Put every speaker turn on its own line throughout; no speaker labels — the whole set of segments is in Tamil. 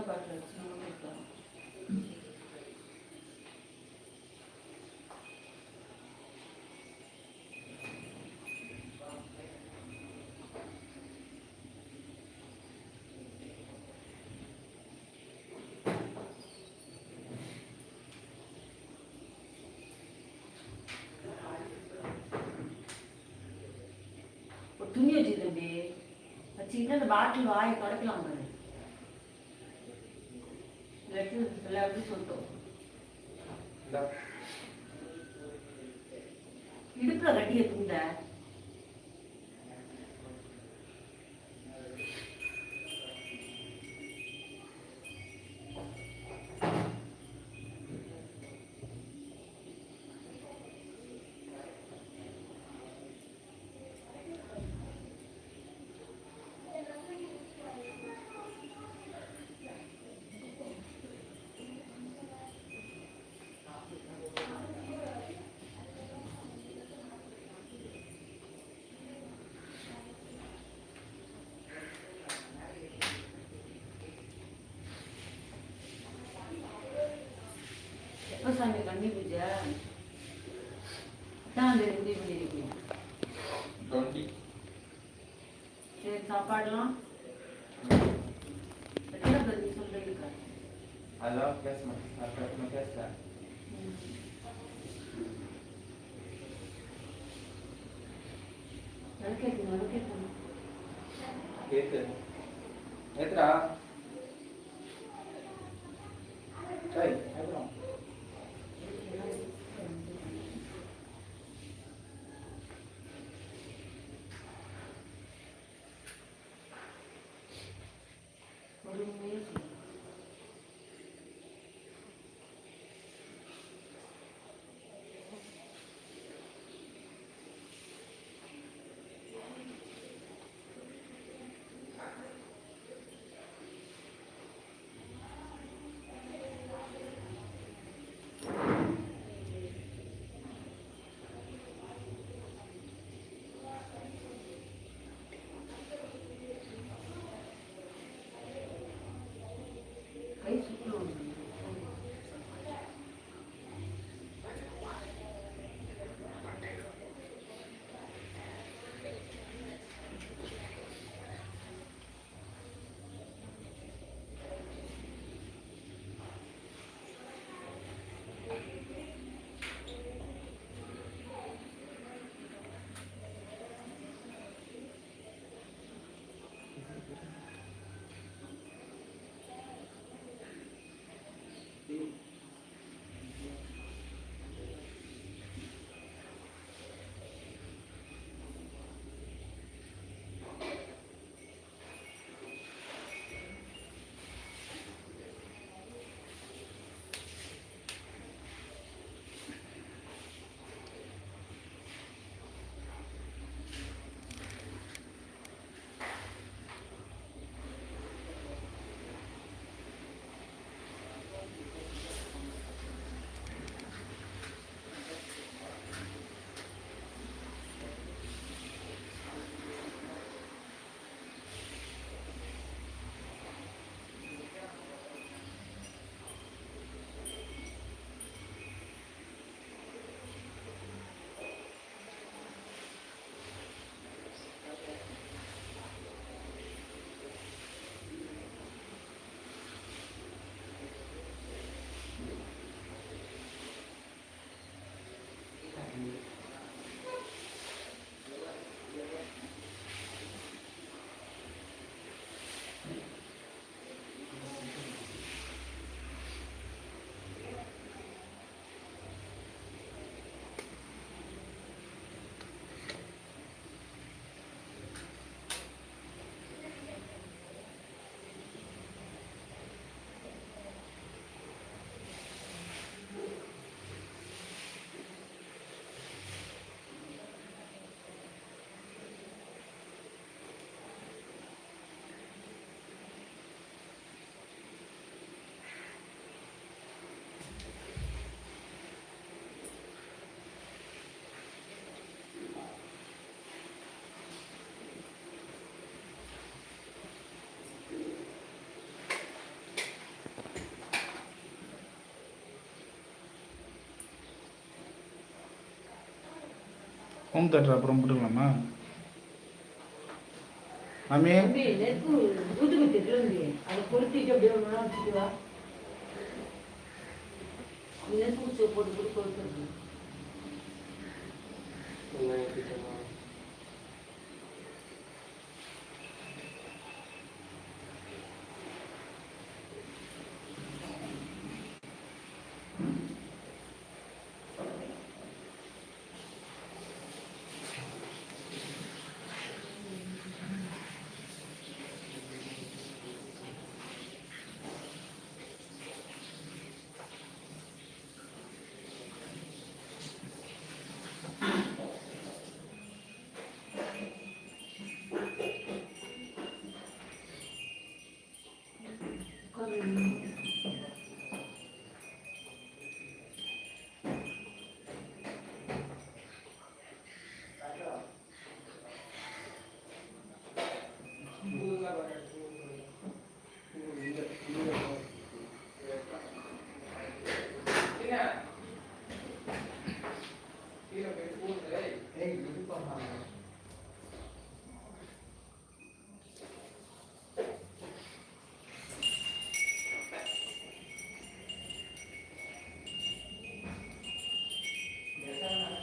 சின்ன பாட்டில் சின்ன கொடுத்தோம் ஒரு துணி வச்சு தம்பி. வச்சுக்கிட்டு அந்த பாட்டில் வாயை தொடக்கலாம் பாரு 来不就走。எப்போ சாமி கண்ணி பூஜை எட்டாம் தேதி முடிவு பண்ணியிருக்கீங்க
டுவெண்ட்டி
சரி சாப்பாடுலாம் எத்தனை பேருக்கு சொல்றீங்க
அதெல்லாம் பேசணும் நான் பேசுகிறேன்
விளக்கேற்றுங்க விளக்கேற்றுங்க
கேத்து
ஹோம் தேட்டர் அப்புறம் போட்டுக்கலாமா? மாமி?
போட்டு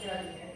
போட்டு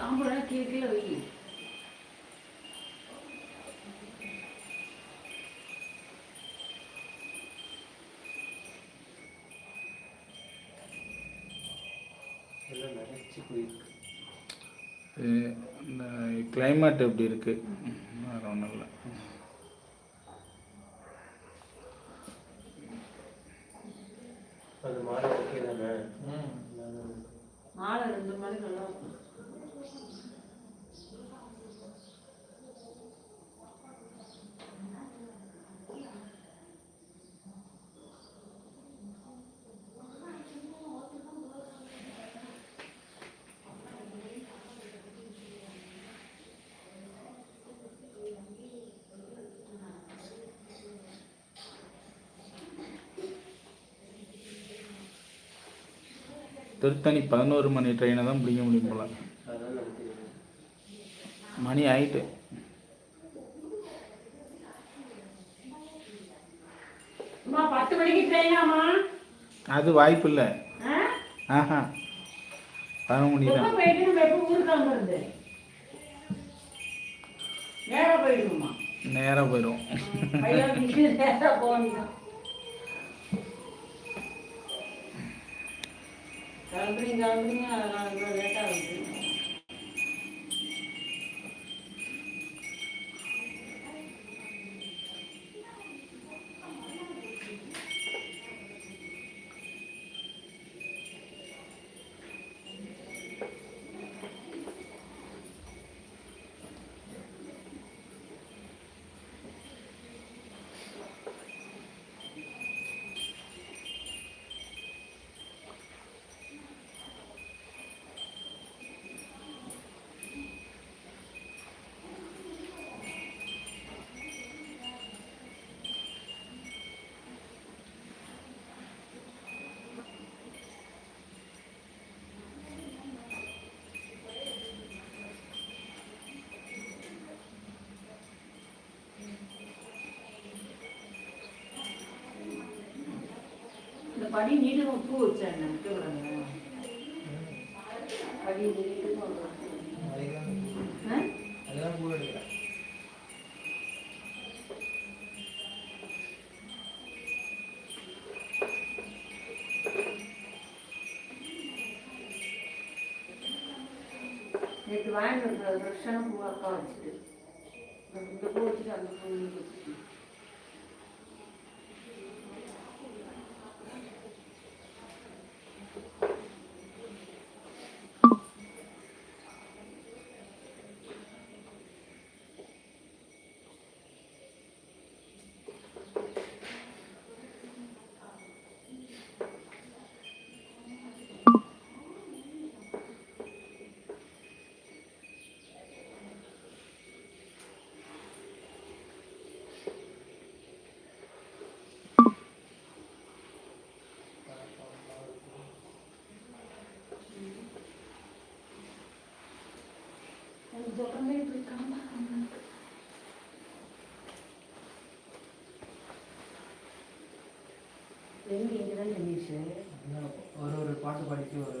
கீழே கீழே வை.
கிளைமேட் எப்படி இருக்கு? வேறு ஒன்றும் இல்லை
அது மாலை ஓகே தானே
மாலை ரெண்டு மணி நல்லா இருக்கும்
திருத்தணி பதினோரு மணி ட்ரெயினை தான் பிடிக்க முடியும் போல. மணி ஆயிட்டு. அது வாய்ப்பு இல்லை. ஆஹா. பதினொரு மணி தான்.
நேராக
போயிடும்
கிளம்புறீங்க கிளம்புறீங்க அதெல்லாம் லேட்டாக இருக்குது படி நீடும் உப்பு வச்சேன் எனக்கு படி நேற்று வாங்கிட்டு வந்து ஃப்ரெஷ்ஷான பூவாக்கா வச்சுட்டு இந்த பூ வச்சுட்டு அந்த பூ வச்சுட்டு உடம்பே இப்படி காணாம எங்க இங்கதான் நின்றுச்சு
ஒரு ஒரு பாட்டு பாடிட்டு ஒரு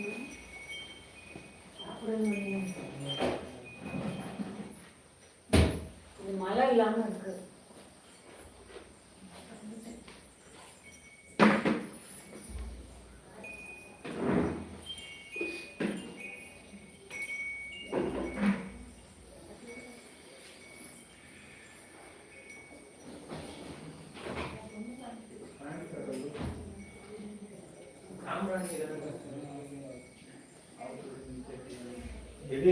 ఇది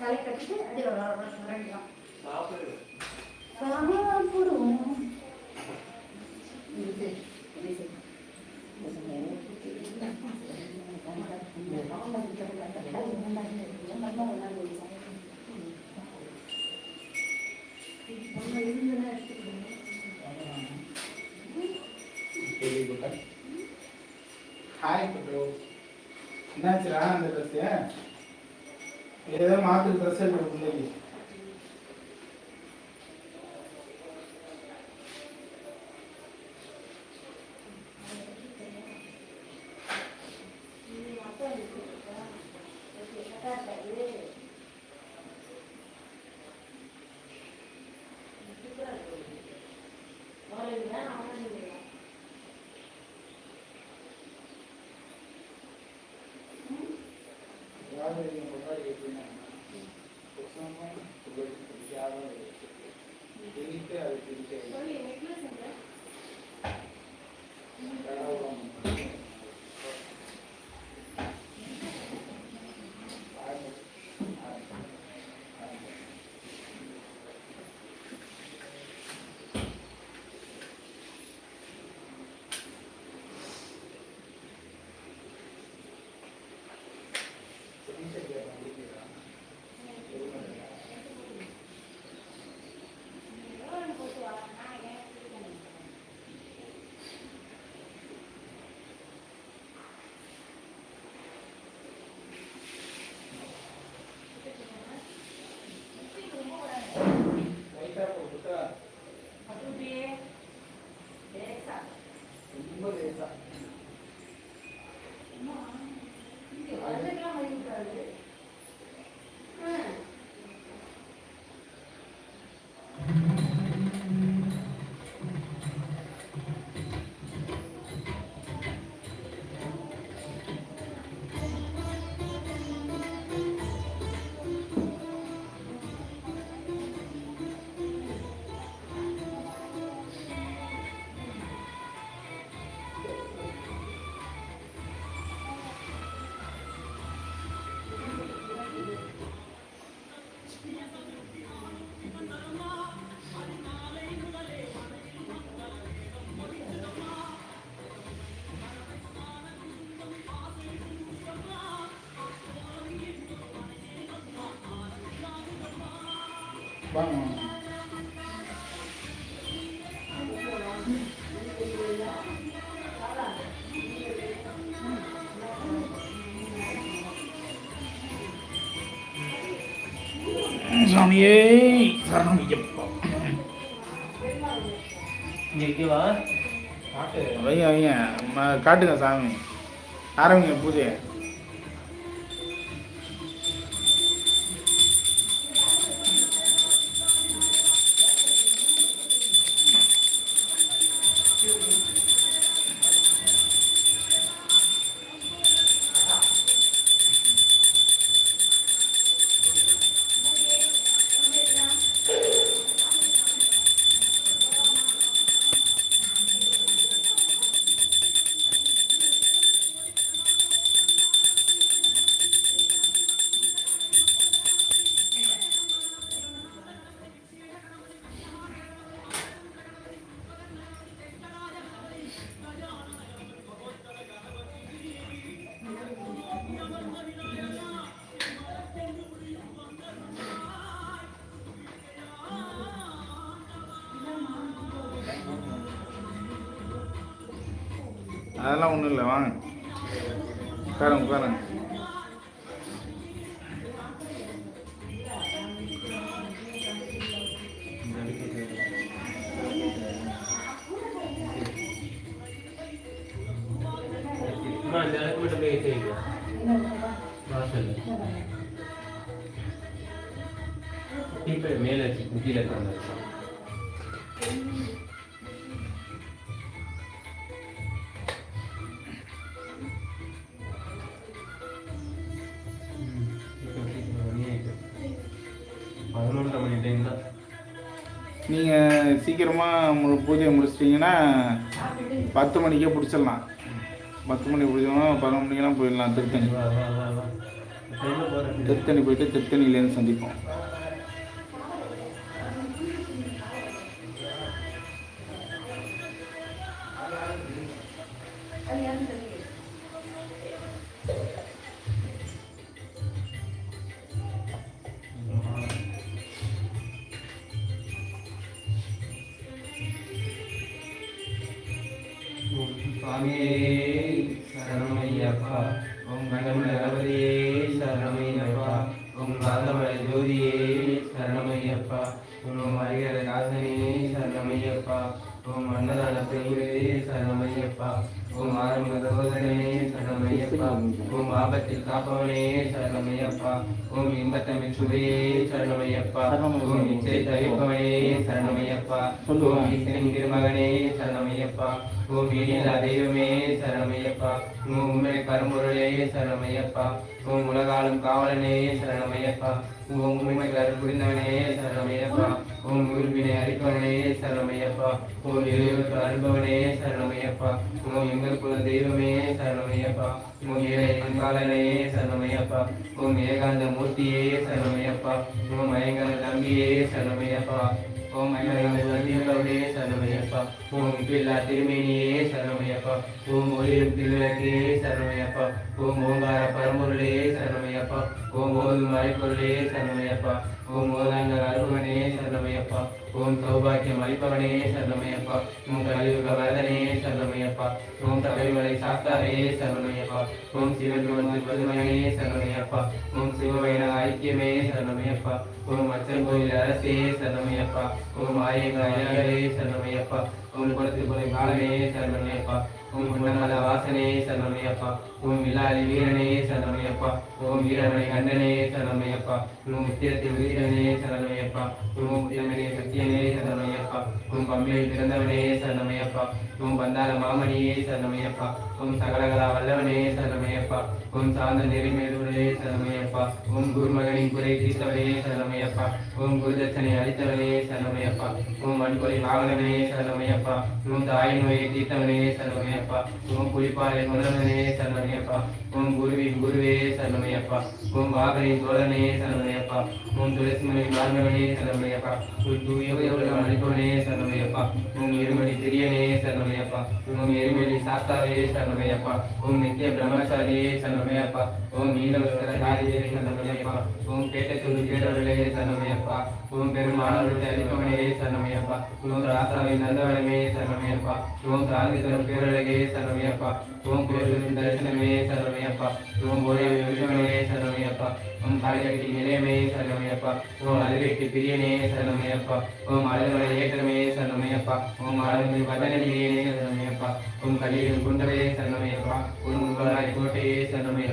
கலை கட்டிட்டு
அதில் வர சுரண்டிடும்
ஏதோ மாற்று ட்ரெஸ் எடுக்க பிள்ளைக்கு வாங்க வாங்க. சாமியே சரணம். ஐயப்பா காட்டுங்க சாமி. ஆரம்பிங்க பூஜையை. அதெல்லாம் ஒன்றும் இல்லை வாங்க. உட்காருங்க உட்காருங்க.
அம்மா இந்த
சீக்கிரமாக பூஜையை முடிச்சிட்டிங்கன்னா பத்து மணிக்கே பிடிச்சிடலாம். பத்து மணி பிடிச்சோம்னா பதினொன்று மணிக்கெல்லாம் போயிடலாம். திருத்தணி. திருத்தணி போயிட்டு திருத்தணிலேருந்து சந்திப்போம்.
சுவாமியே சரணமையப்பா. ஓம் கணபதியே சரணமையப்பா.
ஓம் காந்தமலை ஜோதியே சரணமையப்பா ஓம் ஹரிகர காசனே சரணமையப்பா. ஓம் அன்னதான பிரபுவே சரணமையப்பா. ஓம் ஆரம்ப சகோதரனே சரணமையப்பா. ஓம் ஆபத்தில் காப்பவனே சரணமையப்பா. ஓம் இன்பத்தமிழ் சுவையே சரணமையப்பா. ஓம் இச்சை தவிப்பவனே சரணமையப்பா. ஓம் ஈசனின் திருமகனே சரணமையப்பா. ஓம் ஈடில்லா தெய்வமே சரணமையப்பா. ஓம் உண்மை கருமுருளே சரணமையப்பா. ஓம் உலகாலும் காவலனே சரணமையப்பா. ஓம் உண்மை கரு புரிந்தவனே சரணமையப்பா. ஓம் உருவினை அரிப்பவனே சரணமையப்பா. ஓம் இறைவனுக்கு அருபவனே சரணமையப்பா. ஓம் எங்கள் குல தெய்வமே சரணமையப்பா. ஓம் ஏழை காலனே சரணமையப்பா. ஓம் ஏகாந்த மூர்த்தியே சரணமையப்பா. ஓம் ஐயங்கர தம்பியே சரணமையப்பா. ஓம் ஐயங்கர சரணமையப்பா ஓம் பிள்ளா திருமேனியே சரணமையப்பா. ஓம் ஒளிரும் திருவிளக்கே சரணமையப்பா. ஓம் ஓங்கார பரம்பொருளே சரணமையப்பா. ஓம் ஓதும் மறைப்பொருளே சரணமையப்பா. ஓம் ஓதாங்க அருள்வனே சரணமையப்பா. ஓம் சௌபாக்கியம் அளிப்பவனே சரணமையப்பா ஓம் கலியுக வரதனே சரணமையப்பா ஓம் தகவலை சாத்தாரே சரணமையப்பா ஓம் சிவன் பதுமையே சரணமையப்பா ஓம் சிவவைன ஐக்கியமே சரணமையப்பா ஓம் அச்சன் கோயில் அரசே சரணமையப்பா ஓம் ஆயங்க அயலே சரணமையப்பா ஓம் குளத்து கொலை காலமே சரணமையப்பா ஓம் குண்டமல வாசனே சரணமையப்பா ஓம் வில்லாளி வீரனே சரணமையப்பா ஓம் வீரமணி கண்டனே சரணமையப்பா ஓம் உத்திரத்தில் வீரனே சரணமையப்பா ஓம் உத்திரமணி சத்தியனே சரணமையப்பா ஓம் பம்பையில் பிறந்தவனே சரணமையப்பா ஓம் பந்தால மாமணியே சரணமையப்பா ஓம் சகலகலா வல்லவனே சரணமையப்பா ஓம் சாந்த நெறிமேலுடனே சரணமையப்பா ஓம் குருமகனின் குறை தீர்த்தவனே சரணமையப்பா ஓம் குருதட்சனை அளித்தவனே சரணமையப்பா ஓம் வன்கொலை வாகனமே சரணமையப்பா ஓம் தாய் நோயை தீர்த்தவனே சரணமையப்பா சரணமையப்பா ஓம் புலிப்பாலை முதல்வனே சரணமையப்பா ஓம் குருவின் குருவே சரணமையப்பா ஓம் வாகனின் தோழனே சரணமையப்பா ஓம் துளசிமணி மார்மவனே சரணமையப்பா ஓம் தூய அளிப்பவனே சரணமையப்பா ஓம் இருமணி திரியனே சரணமையப்பா ஓம் எருமணி சாஸ்தாவே சரணமையப்பா ஓம் நித்திய பிரம்மசாரியே சரணமையப்பா ஓம் நீலவஸ்கரதாரியே சரணமையப்பா ஓம் கேட்டத்துள் கேட்டவர்களே சரணமையப்பா ஓம் பெருமானவர்களை அளிப்பவனையே சரணமையப்பா. ஓம் ராசாவின் நல்லவனமே சரணமையப்பா. ஓம் சாந்தி தரும் பேரழகே சரணமையப்பா. ஓம் பேரின் தரிசனமே சரணமையப்பா. ஓம் ஒரே விருஷமே சரணமையப்பா. ஓம் காளிகட்டி நிலையமே சரணமையப்பா. ஓம் அழுகைக்கு பிரியனே சரணமையப்பா. ஓம் அழுமலை ஏற்றமே சரணமையப்பா. ஓம் அழுமலை வதனடியே சரணமையப்பா. ஓம் கலியின் குண்டவே சரணமையப்பா. உன் உங்களாய் கோட்டையே சரணமையப்பா.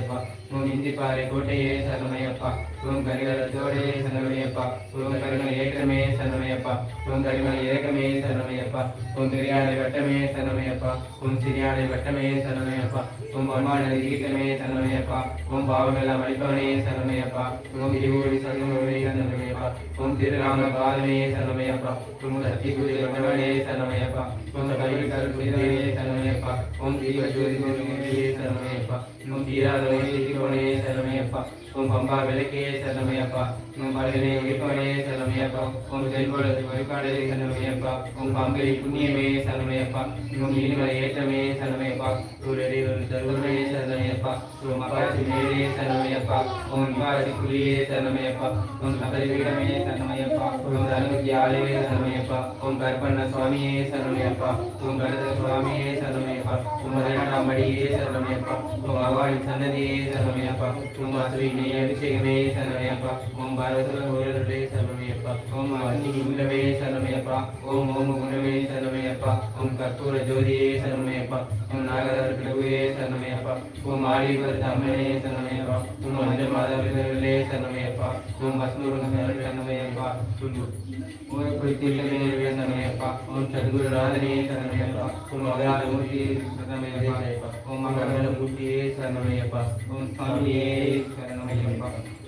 ஓம் இந்திப்பாறை கோட்டையே சரணமையப்பா. உன் கரிகர ஜோடே சரணமையப்பா. உன் கரிமலை ஏக்கமே சரணமையப்பா. உன் கரிமலை ஏக்கமே சரணமையப்பா. உன் பெரியாடை வட்டமே சரணமையப்பா. உன் சிறியாடை வட்டமே சரணமையப்பா. உன் அம்மாடை ஈட்டமே சரணமையப்பா. உன் பாவமெல்லாம் அளிப்பவனே சரணமையப்பா. உன் இருவோடி சரணமே சரணமையப்பா. உன் திருராம பாதமே சரணமையப்பா. உன் சக்தி குரு வட்டவனே சரணமையப்பா. ஓம் கலியில் கருப்புரிதே சரணமையப்பா. உன் தீவ ஜோதி சரணமையப்பா. சரணமையப்பா ஓம் தீராத நோய் சரணமையப்பா. உன் பம்பா விளக்கையே செல்லமையப்பா உன் பழகனே ஒளிப்பாடையே செல்லமையப்பா உன் செல்வளத்து வழிபாடையே செல்லமையப்பா உன் பம்பை புண்ணியமே செல்லமையப்பா உன் நீர்மலை ஏற்றமே செல்லமையப்பா சூழலே ஒரு தருவமையே செல்லமையப்பா உன் மகாசி மேலே செல்லமையப்பா உன் பாரதி குழியே செல்லமையப்பா உன் கபரி வீடமே சரணமையப்பா ஓம் தனுமதி ஆலே செல்லமையப்பா உன் கற்பண்ண சுவாமியே செல்லமையப்பா உன் கருத சுவாமியே செல்லமையப்பா உன் மதியனாமடியே செல்லமையப்பா உன் அவாடி சன்னதியே செல்லமையப்பா உன் அசுவினே அபிஷேகமே சரணமையப்பா ஓம் பாரத ஊழலே சரணமையப்பா ஓம் அக்னி குண்டமே சரணமையப்பா ஓம் ஓம் குண்டமே சரணமையப்பா ஓம் கற்பூர ஜோதியே சரணமையப்பா ஓம் நாகதர் பிரபுவே சரணமையப்பா ஓம் ஆலிவர் அம்மனே சரணமையப்பா ஓம் அஞ்ச மாதவிலே சரணமையப்பா ஓம் வசூரம் சரணமையப்பா ஓம் குறித்தீர்த்தமே சரணமையப்பா ஓம் சத்குருநாதனே சரணமையப்பா ஓம் அவதார மூர்த்தியே சரணமையப்பா ஓம் மகர மூர்த்தியே சரணமையப்பா ஓம் சுவாமியே
சரணம் அதை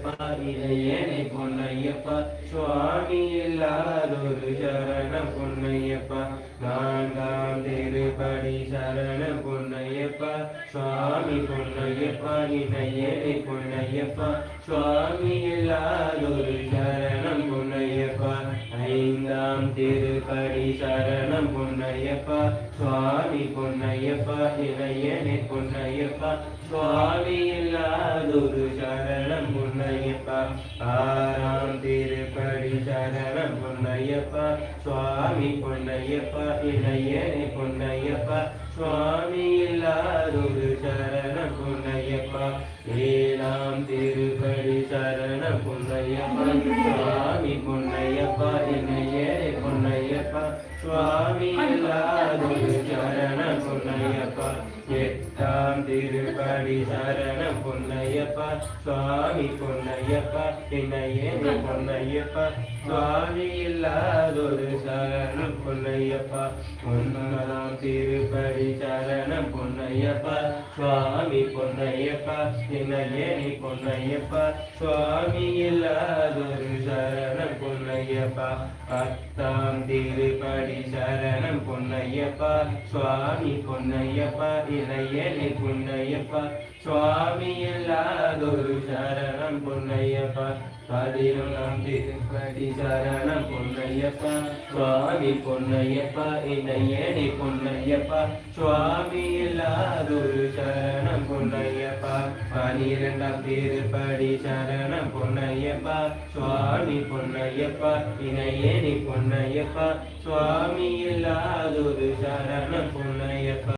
ஐயப்பா இளையனை பொன்னையப்பா சுவாமி இல்லாதொரு சரண பொன்னையப்பா நான்காம் திருப்படி சரண பொன்னையப்பா சுவாமி பொன்னையப்பா இளையனை பொன்னையப்பா சுவாமி இல்லாதொரு சரணம் பொன்னையப்பா ஐந்தாம் திருப்படி சரணம் பொன்னையப்பா சுவாமி பொன்னையப்பா இளையனை பொன்னையப்பா சுவாமி சுவாமி பொன்னையப்பா இளையனை பொன்னையப்பா சுவாமி இல்லாதொரு சரணம் பொன்னையப்பா. சுவாமி பொன்னையப்பா இணையேனி பொன்னையப்பா சுவாமி இல்லாதொரு சரணம் பொன்னையப்பா ஒன்பதாம் திருப்பதி சரணம் பொன்னையப்பா சுவாமி பொன்னையப்பா என்னையே நீ பொன்னையப்பா சுவாமி இல்லாதொரு சரணம் பொன்னையப்பா பத்தாம் திருப்படி சரணம் பொன்னையப்பா சுவாமி பொன்னையப்பா இளையனி பொன்னையப்பா சுவாமி இல்லாதொரு சரணம் பொன்னையப்பா. பதினொன்றாம் திருப்படி சரணம் பொன்னையப்பா. சுவாமி பொன்னையப்பா இணையணி பொன்னையப்பா. சுவாமி இல்லாதொரு சரணம் பொன்னையப்பா. பனிரெண்டாம் திருப்படி சரணம் பொன்னையப்பா. சுவாமி பொன்னையப்பா இணையணி பொன்னையப்பா. சுவாமி இல்லாதொரு சரணம் பொன்னையப்பா.